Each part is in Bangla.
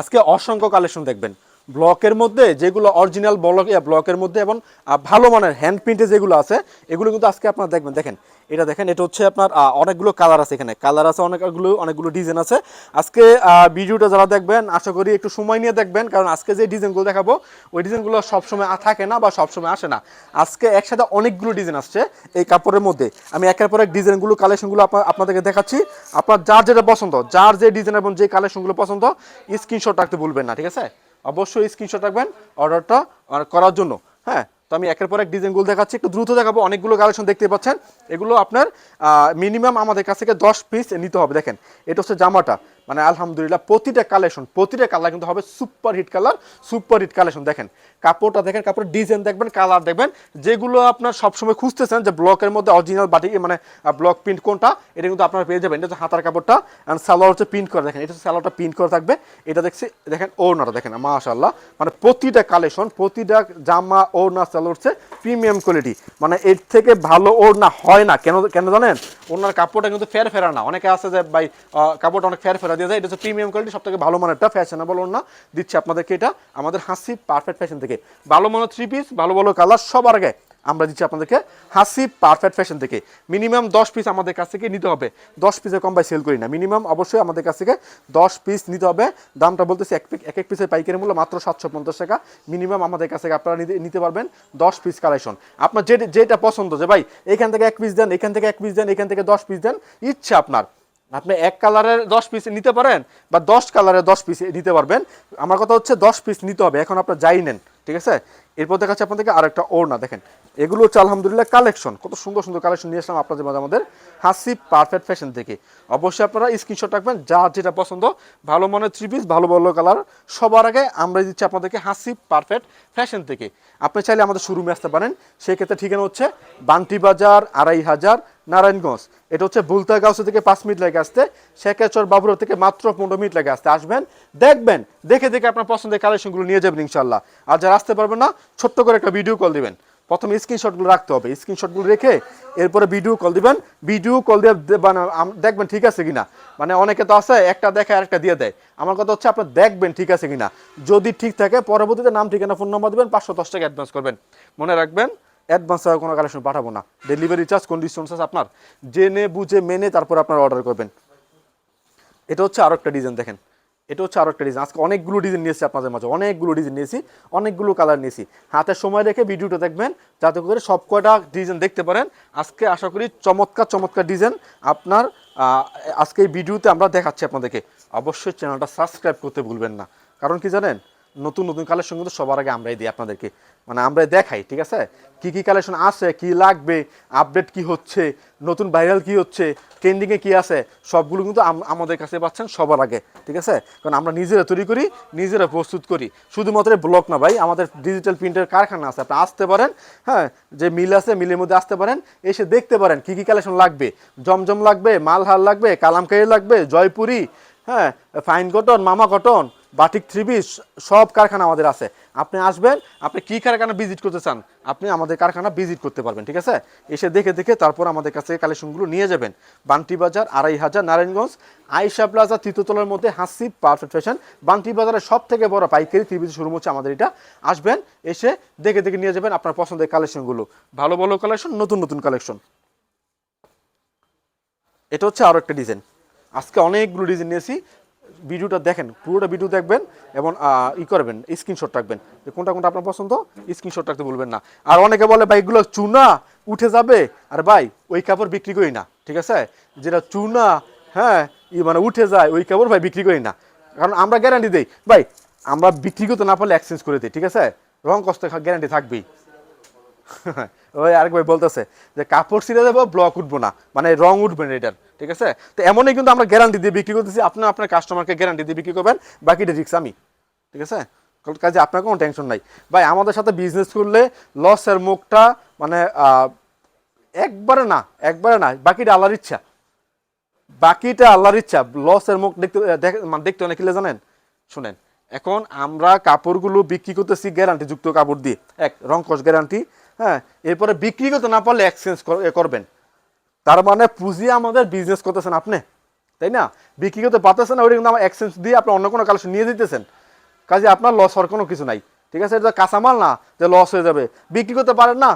আজকে অসংখ্য কালেকশন দেখবেন। ব্লকের মধ্যে যেগুলো অরিজিনাল ব্লক ব্লকের মধ্যে এবং ভালো মানের হ্যান্ড প্রিন্টে যেগুলো আছে, এগুলো কিন্তু আজকে আপনারা দেখবেন। দেখেন, এটা দেখেন, এটা হচ্ছে আপনার অনেকগুলো কালার আছে এখানে। কালার আছে অনেকগুলো অনেকগুলো ডিজাইন আছে। আজকে ভিডিওটা যারা দেখবেন, আশা করি একটু সময় নিয়ে দেখবেন, কারণ আজকে যে ডিজাইনগুলো দেখাবো, ওই ডিজাইনগুলো সবসময় থাকে না বা সবসময় আসে না। আজকে একসাথে অনেকগুলো ডিজাইন আসছে এই কাপড়ের মধ্যে। আমি একের পর এক ডিজাইনগুলো কালেকশনগুলো আপনাদেরকে দেখাচ্ছি। আপনার যার যেটা পছন্দ, যার যে ডিজাইন এবং যে কালেকশনগুলো পছন্দ স্ক্রিনশট রাখতে ভুলবেন না, ঠিক আছে? অবশ্যই স্ক্রিনশট রাখবেন অর্ডারটা করার জন্য। হ্যাঁ তো আমি একের পর এক ডিজাইনগুলো দেখাচ্ছি, একটু দ্রুত দেখাবো, অনেকগুলো কালেকশন দেখতে পাচ্ছেন। এগুলো আপনার মিনিমাম আমাদের কাছ থেকে দশ পিস নিতে হবে, দেখেন। এটা হচ্ছে জামাটা। মানে আলহামদুলিল্লাহ প্রতিটা কালেকশন প্রতিটা কালার কিন্তু হবে super hit colour super hit collection দেখেন, কাপড়টা দেখেন, কাপড়ের ডিজাইন দেখবেন কালার দেখবেন, যেগুলো আপনার সবসময় খুঁজতেছেন যে ব্লকের মধ্যে অরিজিনাল বাটি মানে ব্লক প্রিন্ট কোনটা, এটা কিন্তু আপনারা পেয়ে যাবেন। এটা হচ্ছে হাতার কাপড়টা অ্যান্ড সালোয়ার হচ্ছে প্রিন্ট করা। দেখেন, এটা হচ্ছে সালোয়ারটা প্রিন্ট করা থাকবে। এটা দেখছি, দেখেন ওনারা দেখেন মাশাল্লাহ মানে প্রতিটা কালেকশন প্রতিটা জামা ওড়না সালোয়ার হচ্ছে প্রিমিয়াম কোয়ালিটি মানে এর থেকে ভালো ওড়না হয় না। কেন কেন জানেন? ওনার কাপড়টা কিন্তু ফের ফেরা না। অনেকে আছে যে, ভাই কাপড়টা অনেক ফের ফেরা দিয়ে যায় এটা হচ্ছে প্রিমিয়াম কোয়ালিটি সব থেকে ভালো মানেরটা ফ্যাশনেবল ওনা দিচ্ছে আপনাদেরকে এটা, আমাদের হাসি পারফেক্ট ফ্যাশন থেকে। ভালো মানের থ্রি পিস ভালো ভালো কালার সবার আগে আমরা দিচ্ছি আপনাদেরকে হাসি পারফেক্ট ফ্যাশন থেকে। মিনিমাম দশ পিস আমাদের কাছ থেকে নিতে হবে। দশ পিসের কম বাই সেল করি না। মিনিমাম অবশ্যই আমাদের কাছ থেকে দশ পিস নিতে হবে। দামটা বলতেছি এক এক এক পিসের পাইকারি মূল্য মাত্র সাতশো পঞ্চাশ টাকা। মিনিমাম আমাদের কাছ থেকে আপনারা নিতে- পারবেন দশ পিস কালেকশন আপনার যেটা যেটা পছন্দ যে ভাই, এখান থেকে এক পিস দেন, এখান থেকে এক পিস দেন, এখান থেকে দশ পিস দেন, ইচ্ছা আপনার। আপনি এক কালারের দশ পিস নিতে পারেন বা দশ কালারের দশ পিস নিতে পারবেন। আমার কথা হচ্ছে দশ পিস নিতে হবে। এখন আপনার যাই নেন, ঠিক আছে? এরপর দেখাচ্ছে আপনাদেরকে আরেকটা ওড়না, দেখেন। এগুলো হচ্ছে আলহামদুলিল্লাহ কালেকশন। কত সুন্দর সুন্দর কালেকশন নিয়ে আসলাম আপনাদের মাঝে আমাদের হাসি পারফেক্ট ফ্যাশন থেকে। অবশ্যই আপনারা স্ক্রিনশট রাখবেন, যার যেটা পছন্দ, ভালো মনের থ্রি পিস ভালো ভালো কালার সবার আগে আমরা দিচ্ছি আপনাদেরকে হাসি পারফেক্ট ফ্যাশন থেকে। আপনি চাইলে আমাদের শোরুমে আসতে পারেন। সেই ক্ষেত্রে ঠিকানা হচ্ছে বান্টি বাজার, আড়াই হাজার, নারায়ণগঞ্জ। এটা হচ্ছে বুলতাগাঁও থেকে পাঁচ মিনিট লাগে আসতে, শেখাচর বাবুরা থেকে মাত্র পনেরো মিনিট লাগে আসতে। আসবেন, দেখবেন, দেখে দেখে আপনার পছন্দের কালেকশনগুলো নিয়ে যাবেন ইনশাল্লাহ আর যারা আসতে পারবেন না ছোট্ট করে একটা ভিডিও কল দিবেন। প্রথমে স্ক্রিনশটগুলো রাখতে হবে। স্ক্রিনশটগুলো রেখে এরপরে ভিডিও কল দিবেন। ভিডিও কল দিয়ে দেখবেন ঠিক আছে কিনা। মানে অনেকে তো আছে, একটা দেখে আরেকটা দিয়ে দেয়। আমার কথা হচ্ছে আপনার দেখবেন ঠিক আছে কিনা। যদি ঠিক থাকে, পরবর্তীতে নাম, ঠিকানা ফোন নম্বর দিবেন, পাঁচশো দশ টাকা অ্যাডভান্স করবেন। মনে রাখবেন অ্যাডভান্স ছাড়া কোনো কালেকশন পাঠাবো না। ডেলিভারি চার্জ কন্ডিশন চার্জ আপনার। জেনে, বুঝে, মেনে তারপর আপনার অর্ডার করবেন। এটা হচ্ছে আরও একটা ডিজাইন দেখেন। এটা হচ্ছে আরও একটা ডিজাইন আজকে অনেকগুলো ডিজাইন নিয়েছি আপনাদের মাঝে, অনেকগুলো ডিজাইন নিয়েছি অনেকগুলো কালার নিয়েছি হাতে সময় রেখে ভিডিওটা দেখবেন, যাতে করে সব কয়টা ডিজাইন দেখতে পারেন। আজকে আশা করি চমৎকার চমৎকার ডিজাইন আপনার আজকে এই ভিডিওতে আমরা দেখাচ্ছি আপনাদেরকে। অবশ্যই চ্যানেলটা সাবস্ক্রাইব করতে ভুলবেন না। কারণ কি জানেন? নতুন নতুন কালেকশন কিন্তু সবার আগে আমরাই দিই আপনাদেরকে। মানে আমরা দেখাই, ঠিক আছে? কি কি কালেকশন আছে, কি লাগবে আপডেট কি হচ্ছে, নতুন ভাইরাল কি হচ্ছে ট্রেন্ডিংয়ে কি আছে, সবগুলো কিন্তু আমাদের কাছে পাচ্ছেন সবার আগে, ঠিক আছে? কারণ আমরা নিজেরা তৈরি করি, নিজেরা প্রস্তুত করি। শুধুমাত্র ব্লক না ভাই, আমাদের ডিজিটাল প্রিন্টের কারখানা আছে, আপনি আসতে পারেন হ্যাঁ? যে মিল আছে মিলের মধ্যে আসতে পারেন, এসে দেখতে পারেন কি কি কালেকশন লাগবে। জমজম লাগবে, মালহার লাগবে, কালামকারি লাগবে, জয়পুরি হ্যাঁ? ফাইন কটন মামা কটন বাটিক থ্রি পিস সব কারখানা আমাদের আছে। আপনি আসবেন, আপনি কি কারখানা ভিজিট করতে চান, আপনি আমাদের কারখানা ভিজিট করতে পারবেন, ঠিক আছে? এসে দেখে দেখে তারপর আমাদের কাছে কালেকশনগুলো নিয়ে যাবেন। বান্টি বাজার, আড়াই হাজার, নারায়ণগঞ্জ আইসা প্লাজা তৃতীয়তলার মধ্যে হাসি পারফেক্ট ফ্যাশন বান্টি বাজারের সব থেকে বড় পাইকারি পিস শুরু হচ্ছে আমাদের এটা। আসবেন, এসে দেখে দেখে নিয়ে যাবেন আপনার পছন্দের কালেকশনগুলো ভালো ভালো কালেকশন নতুন নতুন কালেকশন এটা হচ্ছে আরও একটা ডিজাইন আজকে অনেকগুলো ডিজাইন নিয়েছি। ভিডিওটা দেখেন, পুরোটা ভিডিও দেখবেন এবং ই করবেন স্ক্রিনশট রাখবেন। যে কোনটা কোনটা আপনার পছন্দ স্ক্রিনশট রাখতে বলবেন না। আর অনেকে বলে, ভাই, এগুলো চুনা, উঠে যাবে? আর ভাই, ওই কাপড় বিক্রি করি না, ঠিক আছে? যেটা চুনা হ্যাঁ ই মানে উঠে যায়, ওই কাপড় ভাই বিক্রি করি না। কারণ আমরা গ্যারান্টি দিই, ভাই, আমরা বিক্রি করতে না পারলে এক্সচেঞ্জ করে দিই, ঠিক আছে? রং কষ্ট গ্যারান্টি থাকবেই। ওই আরেক ভাই বলতেছে যে কাপড় ছিঁড়ে দেবো ব্লক উঠবো না। মানে রং উঠবে না এটার, ঠিক আছে? তো এমনই কিন্তু আমরা গ্যারান্টি দিয়ে বিক্রি করতেছি। আপনার আপনার কাস্টমারকে গ্যারান্টি দিয়ে বিক্রি করবেন, বাকিটা রিক্স আমি, ঠিক আছে? কাজে আপনার কোনো টেনশন নাই। ভাই, আমাদের সাথে বিজনেস করলে লসের মুখটা মানে একবারে না একবারে না, বাকিটা আল্লাহর ইচ্ছা। বাকিটা আল্লাহর ইচ্ছা। লসের মুখ দেখতে দেখ- মানে দেখতে অনেক জানেন? শুনেন, এখন আমরা কাপড়গুলো বিক্রি করতেছি গ্যারান্টি যুক্ত কাপড় দিয়ে। এক রংকশ গ্যারান্টি হ্যাঁ এরপরে বিক্রি করতে না পারলে এক্সচেঞ্জ করবেন। তার মানে পুঁজি আমাদের বিজনেস করতেছেন আপনি, তাই না? বিক্রি করতে পারতেছেন ওইটা কিন্তু আমার এক্সচেঞ্জ দিয়ে আপনি অন্য কোনো কালেকশন নিয়ে দিতেছেন কাজে আপনার লস হওয়ার কোনো কিছু নাই। ঠিক আছে, এটা কাঁচামাল না, যে লস হয়ে যাবে। বিক্রি করতে পারেন না,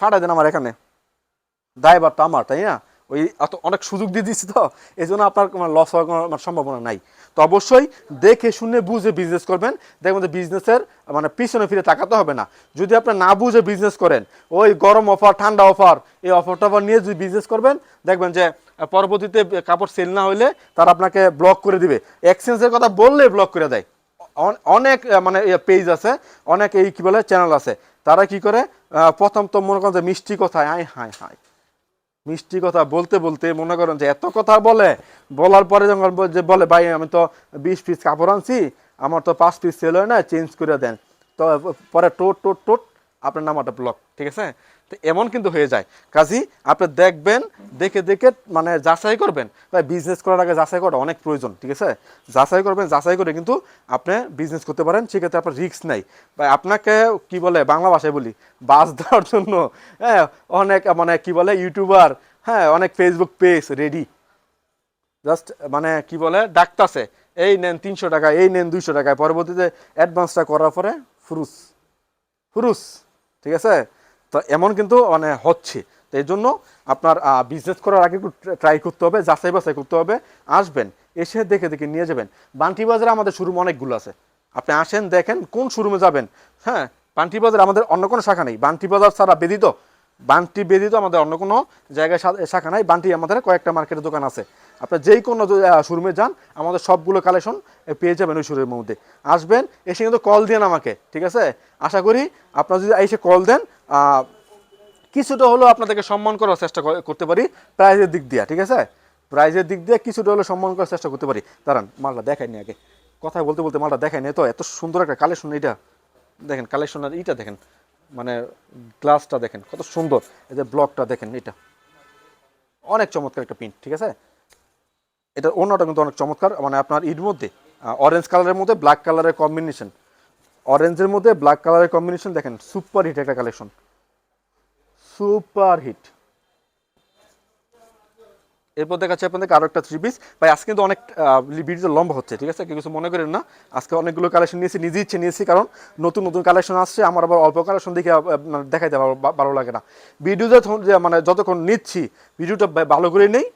ফাটাই দেন আমার এখানে। দায়বার তো আমার, তাই না? ওই এত অনেক সুযোগ দিয়ে দিচ্ছি তো এই জন্য আপনার লস হওয়ার কোনো আমার সম্ভাবনা নাই। তো অবশ্যই দেখে শুনে বুঝে বিজনেস করবেন। দেখবেন যে বিজনেসের মানে পিছনে ফিরে তাকাতে হবে না। যদি আপনি না বুঝে বিজনেস করেন, ওই গরম অফার ঠান্ডা অফার এই অফার টফার নিয়ে যদি বিজনেস করবেন, দেখবেন যে পরবর্তীতে কাপড় সেল না হইলে তারা আপনাকে ব্লক করে দিবে। এক্সচেঞ্জের কথা বললে ব্লক করে দেয়। অন- অনেক মানে পেজ আছে, অনেক এই কী বলে চ্যানেল আছে। তারা কি করে? প্রথম তো মনে করেন যে মিষ্টি কথায় আয় হায় হায়। মিষ্টি কথা বলতে বলতে মনে করেন যে এত কথা বলে, বলার পরে যখন যে বলে, ভাই, আমি তো বিশ পিস কাপড় আনছি, আমার তো পাঁচ পিস সেল হয় না চেঞ্জ করে দেন। তো, পরে টোট টোট টোট, আপনার নামটা ব্লক ঠিক আছে? তো এমন কিন্তু হয়ে যায়। কাজী, আপনি দেখবেন, দেখে দেখে মানে যাচাই করবেন। ভাই বিজনেস করার আগে যাচাই করা অনেক প্রয়োজন, ঠিক আছে? যাচাই করবেন, যাচাই করে কিন্তু আপনি বিজনেস করতে পারেন, সেক্ষেত্রে আপনার রিস্ক নাই। ভাই, আপনাকে কি বলে, বাংলা ভাষায় বলি, বাস দেওয়ার জন্য হ্যাঁ অনেক মানে কি বলে ইউটিউবার হ্যাঁ অনেক ফেসবুক পেজ রেডি জাস্ট মানে কি বলে, ডাকতাছে, এই নেন তিনশো টাকা, এই নেন দুইশো টাকায় পরবর্তীতে অ্যাডভান্সটা করার পরে, ফুরুস ফুরুস, ঠিক আছে? তো এমন কিন্তু মানে হচ্ছে। তো এই জন্য আপনার বিজনেস করার আগে একটু ট্রাই করতে হবে, যাচাই বাছাই করতে হবে। আসবেন, এসে দেখে দেখে নিয়ে যাবেন। বান্টি বাজারে আমাদের শোরুম অনেকগুলো আছে। আপনি আসেন, দেখেন কোন শোরুমে যাবেন। হ্যাঁ বান্টি বাজার আমাদের অন্য কোনো শাখা নেই। বান্টি বাজার ছাড়া ব্যতীত, বান্টি ব্যতীত আমাদের অন্য কোনো জায়গায় শাখা নাই। বান্টি আমাদের কয়েকটা মার্কেটের দোকান আছে। আপনার যেই কোনো শোরুমে যান, আমাদের সবগুলো কালেকশন পেয়ে যাবেন ওই শোরুমের মধ্যে। আসবেন, এসে কিন্তু কল দেন আমাকে, ঠিক আছে? আশা করি আপনারা যদি এসে কল দেন কিছুটা হলেও আপনাদেরকে সম্মান করার চেষ্টা করতে পারি প্রাইজের দিক দিয়ে, ঠিক আছে? প্রাইজের দিক দিয়ে কিছুটা হলেও সম্মান করার চেষ্টা করতে পারি। দাঁড়ান, মালটা দেখায়নি আগে। কথা বলতে বলতে মালটা দেখায়নি তো এত সুন্দর একটা কালেকশন এটা দেখেন কালেকশনের এইটা দেখেন। মানে গ্লাসটা দেখেন, কত সুন্দর। এই যে ব্লকটা দেখেন এটা অনেক চমৎকার একটা প্রিন্ট ঠিক আছে? এটা অন্যটা কিন্তু অনেক চমৎকার। মানে আপনার ইর মধ্যে অরেঞ্জ কালারের মধ্যে ব্ল্যাক কালারের কম্বিনেশন অরেঞ্জের মধ্যে ব্ল্যাক কালারের কম্বিনেশন দেখেন সুপার হিট একটা কালেকশন সুপার হিট এরপর দেখাচ্ছে আপনাদেরকে আরও একটা থ্রি পিস ভাই, আজকে কিন্তু অনেক ভিডিও লম্বা হচ্ছে, ঠিক আছে? কিছু মনে করেন না। আজকে অনেকগুলো কালেকশন নিয়েছি নিজে ইচ্ছে নিয়েছি, কারণ নতুন নতুন কালেকশন আসছে। আমার আবার অল্প কালেকশন দেখে মানে দেখাইতে ভালো লাগে না। ভিডিও যে মানে যতক্ষণ নিচ্ছি ভিডিওটা ভালো করে নেই।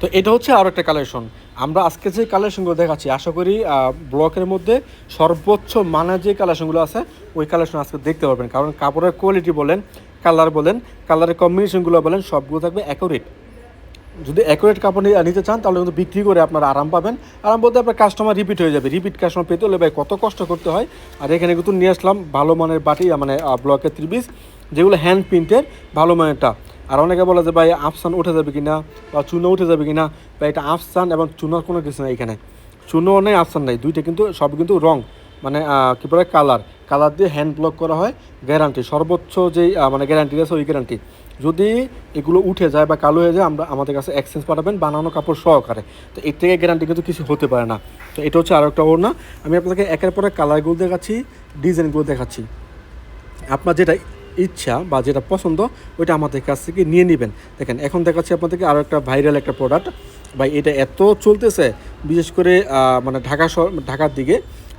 তো এটা হচ্ছে আরও একটা কালেকশন আমরা আজকে যে কালেকশনগুলো দেখাচ্ছি, আশা করি ব্লকের মধ্যে সর্বোচ্চ মানের যে কালেকশনগুলো আছে, ওই কালেকশন আজকে দেখতে পারবেন। কারণ কাপড়ের কোয়ালিটি বলেন কালার বলেন কালারের কম্বিনেশনগুলো বলেন, সবগুলো থাকবে অ্যাকুরেট যদি অ্যাকুরেট কাপড় নিতে চান, তাহলে কিন্তু বিক্রি করে আপনারা আরাম পাবেন। আরাম বলতে আপনার কাস্টমার রিপিট হয়ে যাবে। রিপিট কাস্টমার পেতে হলে ভাই কত কষ্ট করতে হয়। আর এখানে কিন্তু নিয়ে আসলাম ভালো মানের বাটি মানে ব্লকের ত্রিপিস যেগুলো হ্যান্ড প্রিন্টের ভালো মানেরটা। আর অনেকে বলে যে, ভাই, আফসান উঠে যাবে কিনা বা চুনো উঠে যাবে কিনা? বা এটা আফসান এবং চুনোর কোনো কিছু নেই এখানে। চুনো নেই, আফসান নেই। দুইটা কিন্তু, সব কিন্তু রং। মানে কী বলে, কালার। কালার দিয়ে হ্যান্ড ব্লক করা হয় গ্যারান্টি সর্বোচ্চ যেই মানে গ্যারান্টি আছে, ওই গ্যারান্টি যদি এগুলো উঠে যায় বা কালো হয়ে যায়, আমরা, আমাদের কাছে এক্সচেঞ্জ পাঠাবেন বানানো কাপড় সহকারে। তো এর থেকে গ্যারান্টি কিন্তু কিছু হতে পারে না। তো এটা হচ্ছে আরও একটা ওড়না। আমি আপনাকে একের পরে কালারগুলো দেখাচ্ছি ডিজাইনগুলো দেখাচ্ছি। আপনার যেটা ইচ্ছা বা যেটা পছন্দ, ওইটা আমাদের কাছ থেকে নিয়ে নেবেন। দেখেন, এখন দেখাচ্ছি আপনাদেরকে আরও একটা ভাইরাল একটা প্রোডাক্ট বা এটা এত চলতেছে, বিশেষ করে মানে ঢাকা শহর, ঢাকার দিকে।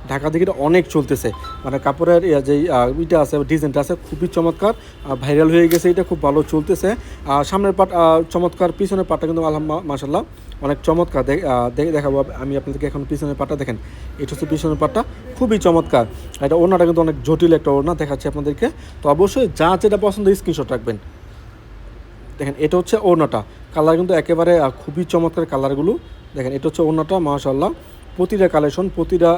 ঢাকার দিকে অনেক চলতেছে। মানে কাপড়ের যে ইটা আছে, ডিজাইনটা আছে, খুবই চমৎকার ভাইরাল হয়ে গেছে, এটা খুব ভালো চলতেছে। আর সামনের পাট চমৎকার পিছনের পাটটা কিন্তু আলহাম মাসাল্লাহ অনেক চমৎকার দেখ- দেখে দেখাবো আমি আপনাদেরকে এখন পিছনের পাটটা দেখেন। এটা হচ্ছে পিছনের পাটটা, খুবই চমৎকার। এটা ওড়নাটা কিন্তু অনেক জটিল একটা ওড়না, দেখাচ্ছি আপনাদেরকে। তো অবশ্যই যা যেটা পছন্দ স্ক্রিনশট রাখবেন। দেখেন, এটা হচ্ছে ওড়নাটা। কালার কিন্তু একেবারে খুবই চমৎকার কালারগুলো দেখেন, এটা হচ্ছে ওড়নাটা মাশাল্লাহ প্রতিটা কালেকশন প্রতিটা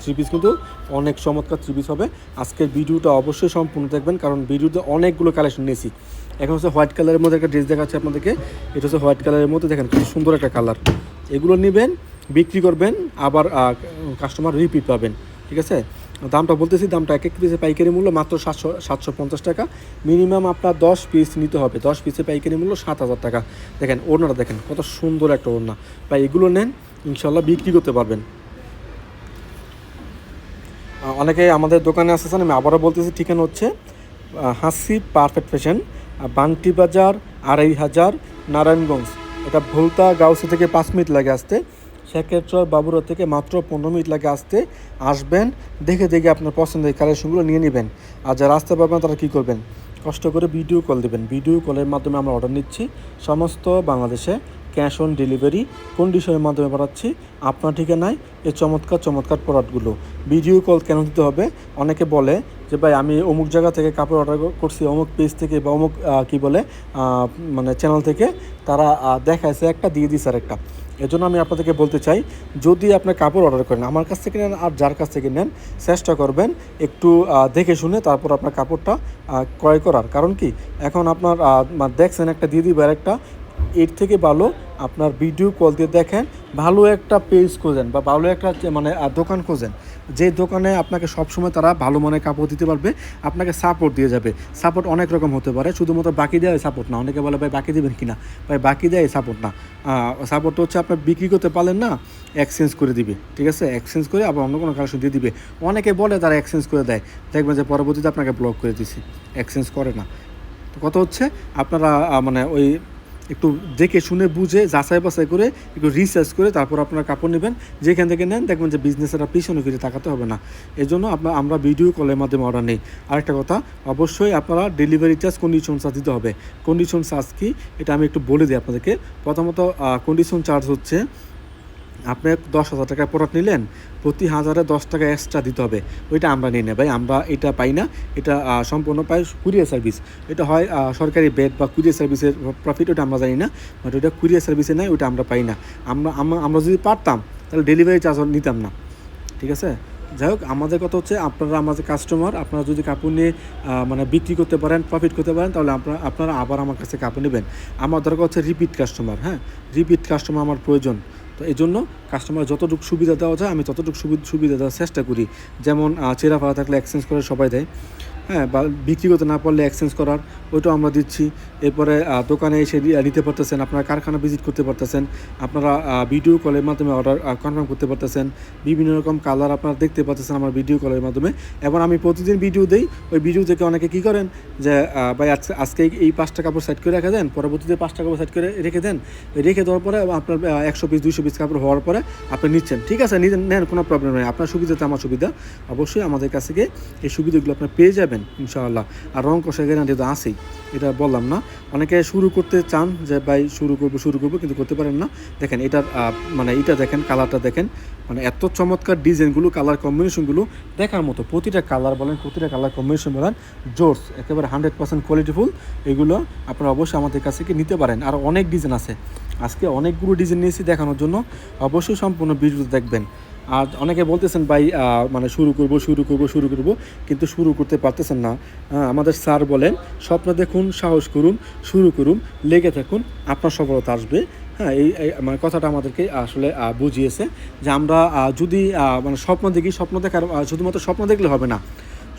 থ্রি পিস কিন্তু অনেক চমৎকার থ্রি পিস হবে। আজকের ভিডিওটা অবশ্যই সম্পূর্ণ দেখবেন, কারণ ভিডিওতে অনেকগুলো কালেকশন নিয়েছি। এখন হচ্ছে হোয়াইট কালারের মধ্যে একটা ড্রেস দেখাচ্ছে আপনাদেরকে। এটা হচ্ছে হোয়াইট কালারের মধ্যে, দেখেন খুব সুন্দর একটা কালার এগুলো নেবেন, বিক্রি করবেন, আবার কাস্টমার রিপিট পাবেন, ঠিক আছে? দামটা বলতেছি, দামটা এক এক পিসে পাইকারি মূল্য মাত্র সাতশো সাতশো পঞ্চাশ টাকা। মিনিমাম আপনার দশ পিস নিতে হবে। দশ পিসে পাইকারি মূল্য সাত হাজার টাকা। দেখেন ওড়নাটা দেখেন, কত সুন্দর একটা ওড়না। বা এগুলো নেন ইনশাল্লাহ বিক্রি করতে পারবেন। অনেকে আমাদের দোকানে আসতেছেন আমি আবারও বলতেছি, ঠিকানা হচ্ছে হাসি পারফেক্ট ফ্যাশন বান্টি বাজার, আড়াই হাজার, নারায়ণগঞ্জ। এটা ভুলতা গাউসি থেকে পাঁচ মিনিট লাগে আসতে সেক্ষেত্রে বাবুরা থেকে মাত্র পনেরো মিনিট লাগে আসতে, আসবেন, দেখে দেখে আপনার পছন্দের কালেকশনগুলো নিয়ে নেবেন। আর যারা আসতে পারবেন তারা কী করবেন? কষ্ট করে ভিডিও কল দেবেন। ভিডিও কলের মাধ্যমে আমরা অর্ডার নিচ্ছি, সমস্ত বাংলাদেশে ক্যাশ অন ডেলিভারি কন্ডিশনের মাধ্যমে পাঠাচ্ছি। আপনার ঠিকানায় এই চমৎকার চমৎকার প্রোডাক্টগুলো ভিডিও কল কেন দিতে হবে? অনেকে বলে যে, ভাই, আমি অমুক জায়গা থেকে কাপড় অর্ডার করছি, অমুক পেজ থেকে বা অমুক কী বলে মানে চ্যানেল থেকে। তারা দেখাইছে একটা, দিয়ে দিছে আর একটা এজন্য আমি আপনাদেরকে বলতে চাই, যদি আপনি কাপড় অর্ডার করেন, আমার কাছ থেকে নেন আর যার কাছ থেকে নেন, চেষ্টা করবেন একটু দেখে শুনে তারপর আপনার কাপড়টা ক্রয় করার। কারণ কি? এখন আপনার দেখছেন একটা, দিয়ে দিবে আর একটা এর থেকে ভালো আপনার ভিডিও কল দিয়ে দেখেন, ভালো একটা পেজ খোঁজেন বা ভালো একটা মানে দোকান খোঁজেন। যে দোকানে আপনাকে সবসময় তারা ভালো মানের কাপড় দিতে পারবে, আপনাকে সাপোর্ট দিয়ে যাবে। সাপোর্ট অনেক রকম হতে পারে, শুধুমাত্র বাকি দেওয়াই সাপোর্ট না। অনেকে বলে, ভাই, বাকি দেবেন কি না ভাই, বাকি দেয় সাপোর্ট না। সাপোর্টটা হচ্ছে আপনার বিক্রি করতে পারলেন না এক্সচেঞ্জ করে দিবে। ঠিক আছে? এক্সচেঞ্জ করে আবার অন্য কোনো কালেকশন দিয়ে দিবে। অনেকে বলে, তারা এক্সচেঞ্জ করে দেয়। দেখবেন যে পরবর্তীতে আপনাকে ব্লক করে দিছি। এক্সচেঞ্জ করে না। তো কথা হচ্ছে, আপনারা মানে ওই একটু দেখে শুনে বুঝে, যাচাই বাছাই করে, একটু রিসার্চ করে তারপর আপনার কাপড় নেবেন। যেখান থেকে নেন, দেখবেন যে বিজনেসের পিছনে ফিরে তাকাতে হবে না। এই জন্য আপনার আমরা ভিডিও কলের মাধ্যমে অর্ডার নেই। আরেকটা কথা, অবশ্যই আপনারা ডেলিভারি চার্জ কন্ডিশন চার্জ দিতে হবে। কন্ডিশন চার্জ কি? এটা আমি একটু বলে দিই আপনাদেরকে। প্রথমত কন্ডিশন চার্জ হচ্ছে আপনি দশ হাজার টাকার প্রোডাক্ট নিলেন, প্রতি হাজারে দশ টাকা এক্সট্রা দিতে হবে। ওইটা আমরা নিই না ভাই, আমরা এটা পাই না। এটা সম্পূর্ণ পাই কুরিয়ার সার্ভিস। এটা হয় সরকারি বেড বা কুরিয়ার সার্ভিসের প্রফিট ওটা আমরা জানি না। বাট ওইটা কুরিয়ার সার্ভিসে নেয় ওইটা আমরা পাই না। আমরা, আমরা- যদি পারতাম, তাহলে ডেলিভারি চার্জ নিতাম না। ঠিক আছে? যাই হোক, আমাদের কথা হচ্ছে আপনারা আমাদের কাস্টমার আপনারা যদি কাপড় নিয়ে মানে বিক্রি করতে পারেন প্রফিট করতে পারেন, তাহলে আপনারা আপনারা আবার আমার কাছে কাপড় নেবেন। আমার দরকার হচ্ছে রিপিট কাস্টমার হ্যাঁ? রিপিট কাস্টমার আমার প্রয়োজন। তো এই জন্য কাস্টমার যতটুকু সুবিধা দেওয়া যায়, আমি ততটুকু সুবিধা দেওয়ার চেষ্টা করি। যেমন চেরা ফাড়া থাকলে এক্সচেঞ্জ করে সবাই দেয়। হ্যাঁ বা বিক্রি করতে না পারলে এক্সচেঞ্জ করার, ওইটাও আমরা দিচ্ছি। এরপরে দোকানে এসে নিতে পারতেছেন, আপনারা কারখানা ভিজিট করতে পারতেছেন, আপনারা ভিডিও কলের মাধ্যমে অর্ডার কনফার্ম করতে পারতেছেন, বিভিন্ন রকম কালার আপনারা দেখতে পাচ্ছেন আমার ভিডিও কলের মাধ্যমে। এবং আমি প্রতিদিন ভিডিও দিই, ওই ভিডিও থেকে অনেকে কী করেন যে ভাই আজকে এই- পাঁচটা কাপড় সাইড করে রেখে দেন, পরবর্তীতে পাঁচটা কাপড় সাইড করে রেখে দেন, রেখে দেওয়ার পরে আপনার একশো পিস দুইশো পিস কাপড় হওয়ার পরে আপনি নিচ্ছেন। ঠিক আছে নেন, কোনো প্রবলেম নেই, আপনার সুবিধাতে আমার সুবিধা। অবশ্যই আমাদের কাছে গিয়ে এই সুবিধাগুলো আপনি পেয়ে যাবেন। ইনশাআল্লাহ। আর রং কষা গ্যারান্টি তো আছেই। এটা বললাম না। অনেকে শুরু করতে চান যে, ভাই, শুরু করব শুরু করব, কিন্তু করতে পারেন না। দেখেন, এটার মানে এটা দেখেন কালারটা দেখেন। মানে এত চমৎকার ডিজাইনগুলো কালার কম্বিনেশনগুলো দেখার মতো প্রতিটা কালার বলেন, প্রতিটা কালার কম্বিনেশন বলেন, জোর্স, একেবারে হান্ড্রেড পার্সেন্ট কোয়ালিটিফুল এগুলো আপনারা অবশ্যই আমাদের কাছে কি নিতে পারেন। আর অনেক ডিজাইন আছে। আজকে অনেকগুলো ডিজাইন নিয়েছি দেখানোর জন্য। অবশ্যই সম্পূর্ণ ভিডিও দেখবেন। আর অনেকে বলতেছেন ভাই মানে শুরু করব শুরু করব শুরু করব। কিন্তু শুরু করতে পারতেছেন না। হ্যাঁ, আমাদের স্যার বলেন স্বপ্ন দেখুন সাহস করুন শুরু করুন লেগে থাকুন আপনার সফলতা আসবে। হ্যাঁ এই মানে কথাটা আমাদেরকে আসলে বুঝিয়েছে যে আমরা যদি মানে স্বপ্ন দেখি স্বপ্ন দেখার শুধুমাত্র স্বপ্ন দেখলে হবে না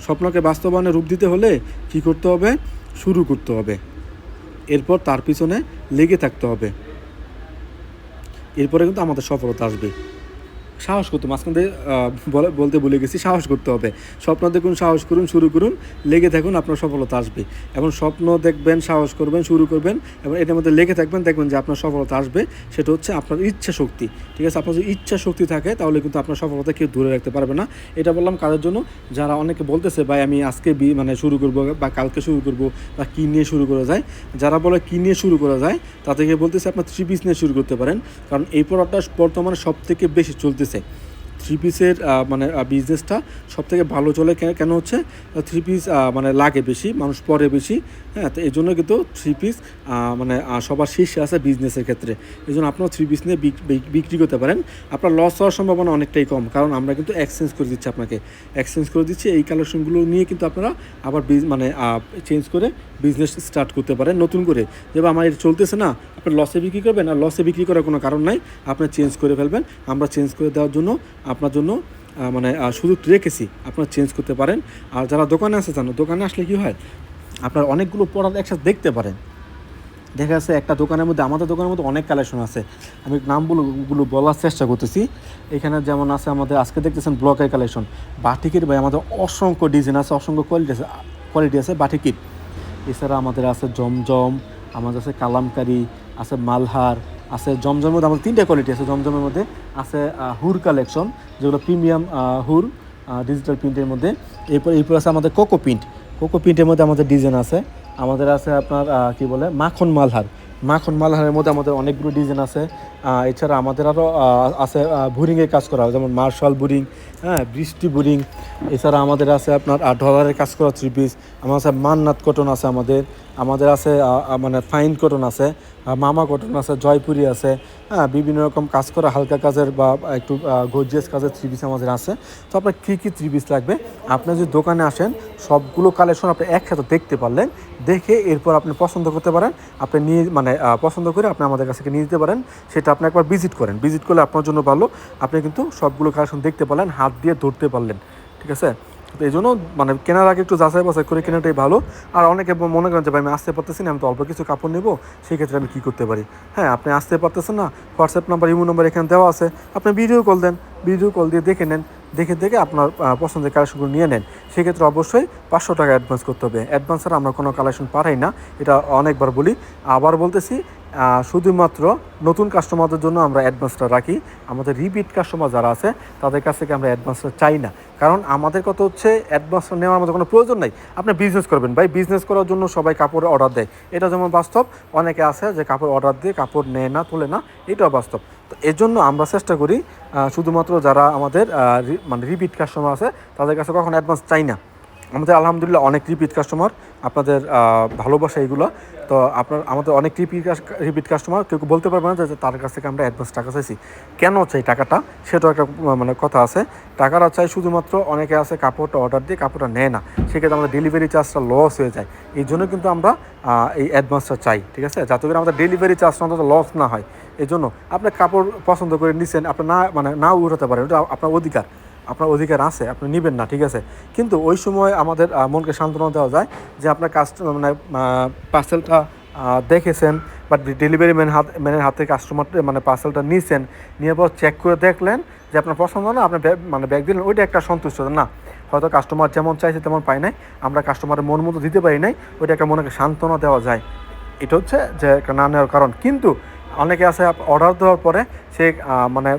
স্বপ্নকে বাস্তবায়নে রূপ দিতে হলে কি করতে হবে? শুরু করতে হবে। এরপর তার পিছনে লেগে থাকতে হবে। এরপরে কিন্তু আমাদের সফলতা আসবে। সাহস করতে মাঝখান বলে- বলতে ভুলে গেছি, সাহস করতে হবে। স্বপ্ন দেখুন, সাহস করুন, শুরু করুন, লেগে থাকুন, আপনার সফলতা আসবে। এবং স্বপ্ন দেখবেন, সাহস করবেন, শুরু করবেন, এবং এটার মধ্যে লেগে থাকবেন, দেখবেন যে আপনার সফলতা আসবে। সেটা হচ্ছে আপনার ইচ্ছা শক্তি, ঠিক আছে? আপনার যদি ইচ্ছা শক্তি থাকে, তাহলে কিন্তু আপনার সফলতা কেউ দূরে রাখতে পারবে না। এটা বললাম কাদের জন্য? যারা অনেকে বলতেছে, ভাই, আমি আজকে বি মানে শুরু করব বা কালকে শুরু করব বা কী নিয়ে শুরু করা যায়? যারা বলে কী নিয়ে শুরু করা যায়, তাদেরকে বলতেছে, আপনার থ্রি পিস নিয়ে শুরু করতে পারেন। কারণ এই প্রোডাক্টটা বর্তমানে সব থেকে বেশি চলতেছে। cuídense. থ্রি পিসের মানে বিজনেসটা সব থেকে ভালো চলে কেন হচ্ছে? থ্রি পিস মানে লাগে বেশি, মানুষ পরে বেশি হ্যাঁ তো এই জন্য কিন্তু থ্রি পিস মানে সবার শীর্ষে আছে বিজনেসের ক্ষেত্রে। এই জন্য আপনারা থ্রি পিস নিয়ে বিক- বিক- বিক্রি করতে পারেন। আপনার লস হওয়ার সম্ভাবনা অনেকটাই কম, কারণ আমরা কিন্তু এক্সচেঞ্জ করে দিচ্ছি আপনাকে। এক্সচেঞ্জ করে দিচ্ছি, এই কালেকশনগুলো নিয়ে কিন্তু আপনারা আবার মানে চেঞ্জ করে বিজনেস স্টার্ট করতে পারেন নতুন করে। যে আমার এটা চলতেছে না, আপনি লসে বিক্রি করবেন, আর লসে বিক্রি করার কোনো কারণ নাই। আপনি চেঞ্জ করে ফেলবেন, আমরা চেঞ্জ করে দেওয়ার জন্য আপনার জন্য মানে সুযোগ রেখেছি, আপনারা চেঞ্জ করতে পারেন। আর যারা দোকানে আসতে চান দোকানে আসলে কি হয়, আপনার অনেকগুলো প্রোডাক্ট একসাথে দেখতে পারেন। দেখা যাচ্ছে একটা দোকানের মধ্যে, আমাদের দোকানের মধ্যে অনেক কালেকশন আছে। আমি নামগুলো গুলো বলার চেষ্টা করতেছি। এখানে যেমন আছে আমাদের, আজকে দেখতেছেন ব্লকের কালেকশন বাটিকের ভাই, আমাদের অসংখ্য ডিজাইন আছে, অসংখ্য কোয়ালিটি আছে কোয়ালিটি আছে বাটিকির এছাড়া আমাদের আছে জমজম, আমাদের আছে কালামকারি, আছে মালহার আছে জমজমের মধ্যে আমাদের তিনটা কোয়ালিটি আছে জমজমের মধ্যে আছে হুর কালেকশন যেগুলো প্রিমিয়াম হুর ডিজিটাল প্রিন্টের মধ্যে। এরপর এরপর আছে আমাদের কোকো প্রিন্ট কোকো প্রিন্টের মধ্যে আমাদের ডিজাইন আছে। আমাদের আছে আপনার কি বলে মাখন মালহার। মাখন মালহারের মধ্যে আমাদের অনেকগুলো ডিজাইন আছে। এছাড়া আমাদের আরও আছে বুরিংয়ের কাজ করা হয়, যেমন মার্শাল বুরিং হ্যাঁ বৃষ্টি বুরিং এছাড়া আমাদের আছে আপনার ডলারের কাজ করা থ্রি পিস আমার আছে মান্নাত কটন আছে আমাদের। আমাদের আছে মানে ফাইন কটন আছে। মামা কটন আছে, জয়পুরি আছে হ্যাঁ বিভিন্ন রকম কাজ করা, হালকা কাজের বা একটু গর্জিয়াস কাজের থ্রি পিস আমাদের আছে। তো আপনার কী কী থ্রি পিস লাগবে? আপনি যদি দোকানে আসেন, সবগুলো কালেকশন আপনি একসাথে দেখতে পারলেন, দেখে এরপর আপনি পছন্দ করতে পারেন, আপনি নিয়ে মানে পছন্দ করে আপনি আমাদের কাছ নিয়ে যেতে পারেন, সেটা আপনি একবার ভিজিট করেন। ভিজিট করলে আপনার জন্য ভালো। আপনি কিন্তু সবগুলো কালেকশন দেখতে পারলেন, হাত দিয়ে ধরতে পারলেন, ঠিক আছে? তো এই জন্য মানে কেনার আগে একটু যাচাই বাছাই করে কেনাটাই ভালো। আর অনেকে মনে করেন যে, ভাই, আমি আসতে পারতেছি না, আমি তো অল্প কিছু কাপড় নেব সেই ক্ষেত্রে আমি কী করতে পারি? হ্যাঁ আপনি আসতে পারতেছেন না হোয়াটসঅ্যাপ নাম্বার ইমো নাম্বার এখানে দেওয়া আছে। আপনি ভিডিও কল দেন ভিডিও কল দিয়ে দেখে নেন, দেখে দেখে আপনার পছন্দের কালেকশনগুলো নিয়ে নেন। সেক্ষেত্রে অবশ্যই পাঁচশো টাকা অ্যাডভান্স করতে হবে। অ্যাডভান্স ছাড়া আমরা কোনো কালেকশন পাঠাই না। এটা অনেকবার বলি, আবার বলতেছি শুধুমাত্র নতুন কাস্টমারদের জন্য আমরা অ্যাডভান্সটা রাখি। আমাদের রিপিট কাস্টমার যারা আছে, তাদের কাছ থেকে আমরা অ্যাডভান্সটা চাই না। কারণ আমাদের কথা হচ্ছে অ্যাডভান্সটা নেওয়ার আমাদের কোনো প্রয়োজন নাই। আপনি বিজনেস করবেন ভাই। বিজনেস করার জন্য সবাই কাপড় অর্ডার দেয়। এটা যেমন বাস্তব, অনেকে আছে যে কাপড় অর্ডার দিয়ে কাপড় নেয় না, তোলে না। এটাও বাস্তব। তো এর জন্য আমরা চেষ্টা করি শুধুমাত্র যারা আমাদের মানে রিপিট কাস্টমার আছে, তাদের কাছে কখনো অ্যাডভান্স চাই না। আমাদের আলহামদুলিল্লাহ অনেক রিপিট কাস্টমার আপনাদের ভালোবাসা এগুলো। তো আপনার, আমাদের অনেক রিপিট রিপিট কাস্টমার কেউ বলতে পারবে না যে তার কাছ থেকে আমরা অ্যাডভান্স টাকা চাইছি। কেন চাই টাকাটা? সেটাও একটা মানে কথা আছে। টাকাটা চাই শুধুমাত্র অনেকে আছে কাপড়টা অর্ডার দিয়ে কাপড়টা নেয় না। সেক্ষেত্রে আমাদের ডেলিভারি চার্জটা লস হয়ে যায়। এই জন্য কিন্তু আমরা এই অ্যাডভান্সটা চাই, ঠিক আছে? যাতে করে আমাদের ডেলিভারি চার্জটা অন্তত লস না হয়। এই জন্য আপনি কাপড় পছন্দ করে নিছেন, আপনি না মানে না উঠাতে পারেন, ওটা আপনার অধিকার। আপনার অধিকার আছে, আপনি নেবেন না, ঠিক আছে? কিন্তু ওই সময় আমাদের মনকে সান্ত্বনা দেওয়া যায় যে আপনার কাস্টমার মানে পার্সেলটা দেখেছেন বা ডেলিভারি ম্যান হাত ম্যানের হাতে কাস্টমার মানে পার্সেলটা নিয়েছেন নিয়ে পর চেক করে দেখলেন যে আপনার পছন্দ না, আপনি মানে ব্যাগ দিলেন, ওইটা একটা সন্তুষ্ট না? হয়তো কাস্টমার যেমন চাইছে তেমন পাই নাই, আমরা কাস্টমারের মন মতো দিতে পারি নাই ওইটা একটা মনকে সান্ত্বনা দেওয়া যায়। এটা হচ্ছে যে না নেওয়ার কারণ। কিন্তু অনেকে আছে অর্ডার দেওয়ার পরে সে মানে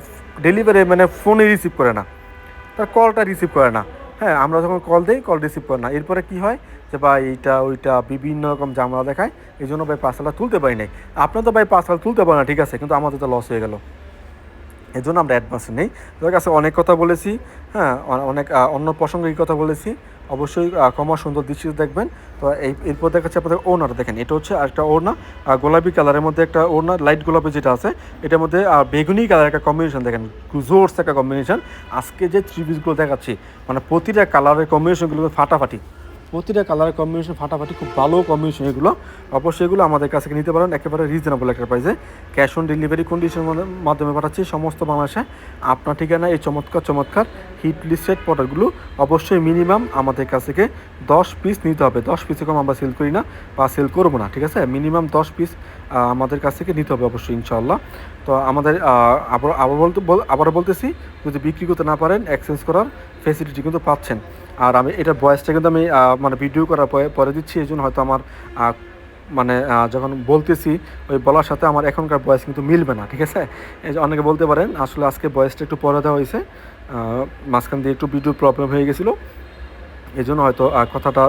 ডেলিভারি মানে ফোনে রিসিভ করে না। তার কলটা রিসিভ করে না। হ্যাঁ আমরা যখন কল দিই কল রিসিভ করে না। এরপরে কি হয় যে, ভাই, এইটা, ওইটা বিভিন্ন রকম জামলা দেখায়। এই জন্য ভাই পার্সেলটা তুলতে পারি নাই। আপনার তো ভাই পার্সেল তুলতে পারে না, ঠিক আছে, কিন্তু আমাদের তো লস হয়ে গেল। এই জন্য আমরা অ্যাডভান্স নেই। তোদের কাছে অনেক কথা বলেছি হ্যাঁ অনেক অন্য প্রসঙ্গিক কথা বলেছি, অবশ্যই ক্ষমা সুন্দর দৃষ্টিতে দেখবেন। তো এই, এরপর দেখাচ্ছে আপনাদের ওনার দেখেন, এটা হচ্ছে একটা ওড়না গোলাপি কালারের মধ্যে একটা ওড়না লাইট গোলাপি যেটা আছে, এটার মধ্যে বেগুনি কালার একটা কম্বিনেশন দেখেন, জোরস একটা কম্বিনেশন আজকে যে থ্রি পিসগুলো দেখাচ্ছি মানে প্রতিটা কালারের কম্বিনেশনগুলো ফাটাফাটি। প্রতিটা কালারের কম্বিনেশন ফাটাফাটি খুব ভালো কম্বিনেশন এগুলো। অবশ্যই এগুলো আমাদের কাছ নিতে পারেন, একেবারে রিজনেবল একটা প্রাইসে ক্যাশ অন ডেলিভারি কন্ডিশনের মাধ্যমে পাঠাচ্ছি সমস্ত বাংলাদেশে। আপনার ঠিকানা এই চমৎকার চমৎকার হিট লিস্টেড প্রোডাক্টগুলো অবশ্যই মিনিমাম আমাদের কাছ থেকে দশ পিস নিতে হবে। দশ পিসে কম আমরা সেল করি না বা সেল করব না, ঠিক আছে? মিনিমাম দশ পিস আমাদের কাছ থেকে নিতে হবে অবশ্যই ইনশাল্লাহ তো আমাদের আবার আবার বলতে বল- আবারও বলতেছি, যদি বিক্রি করতে না পারেন এক্সচেঞ্জ করার ফেসিলিটি কিন্তু পাচ্ছেন। আর আমি এটা বয়সটা কিন্তু আমি মানে ভিডিও করার পরে দিচ্ছি, এই জন্য হয়তো আমার মানে যখন বলতেছি, ওই বলার সাথে আমার এখনকার বয়স কিন্তু মিলবে না, ঠিক আছে? অনেকে বলতে পারেন, আসলে আজকে বয়সটা একটু পরে দেওয়া হয়েছে মাঝখান দিয়ে একটু ভিডিও প্রবলেম হয়ে গেছিল। এই জন্য হয়তো কথাটা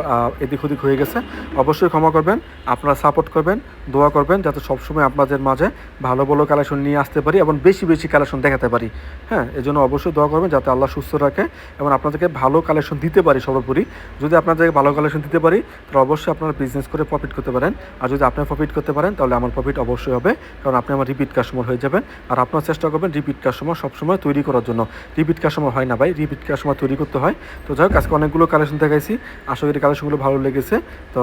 এদিক ওদিক হয়ে গেছে। অবশ্যই ক্ষমা করবেন, আপনারা সাপোর্ট করবেন, দোয়া করবেন, যাতে সবসময় আপনাদের মাঝে ভালো ভালো কালেকশন নিয়ে আসতে পারি এবং বেশি বেশি কালেকশন দেখাতে পারি। হ্যাঁ এই জন্য অবশ্যই দোয়া করবেন যাতে আল্লাহ সুস্থ রাখে এবং আপনাদেরকে ভালো কালেকশন দিতে পারি সর্বোপরি। যদি আপনাদেরকে ভালো কালেকশন দিতে পারি, তাহলে অবশ্যই আপনারা বিজনেস করে প্রফিট করতে পারেন। আর যদি আপনি প্রফিট করতে পারেন, তাহলে আমার প্রফিট অবশ্যই হবে। কারণ আপনি আমার রিপিট কাস্টমার হয়ে যাবেন। আর আপনার চেষ্টা করবেন রিপিট কাস্টমার সবসময় তৈরি করার জন্য। রিপিট কাস্টমার হয় না ভাই রিপিট কাস্টমার তৈরি করতে হয়। তো যাই হোক, আজকে অনেকগুলো কালেকশন দেখাইছি। আশা করি কালেকশনগুলো ভালো লেগেছে। তো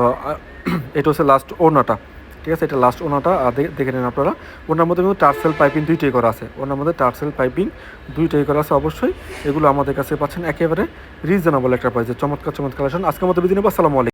এটা হচ্ছে লাস্ট ওনাটা ঠিক আছে? এটা লাস্ট ওনাটা দেখে নেন আপনারা। ওনার মধ্যে কিন্তু টার্সেল পাইপিং দুইটাই করা আছে। ওনার মধ্যে টার্সেল পাইপিং দুইটাই করা আছে অবশ্যই। এগুলো আমাদের কাছে পাচ্ছেন একেবারে রিজনেবল একটা প্রাইসে চমৎকার চমৎকার কালেকশন আজকের মতো বিদিনে আসসালামু আলাইকুম।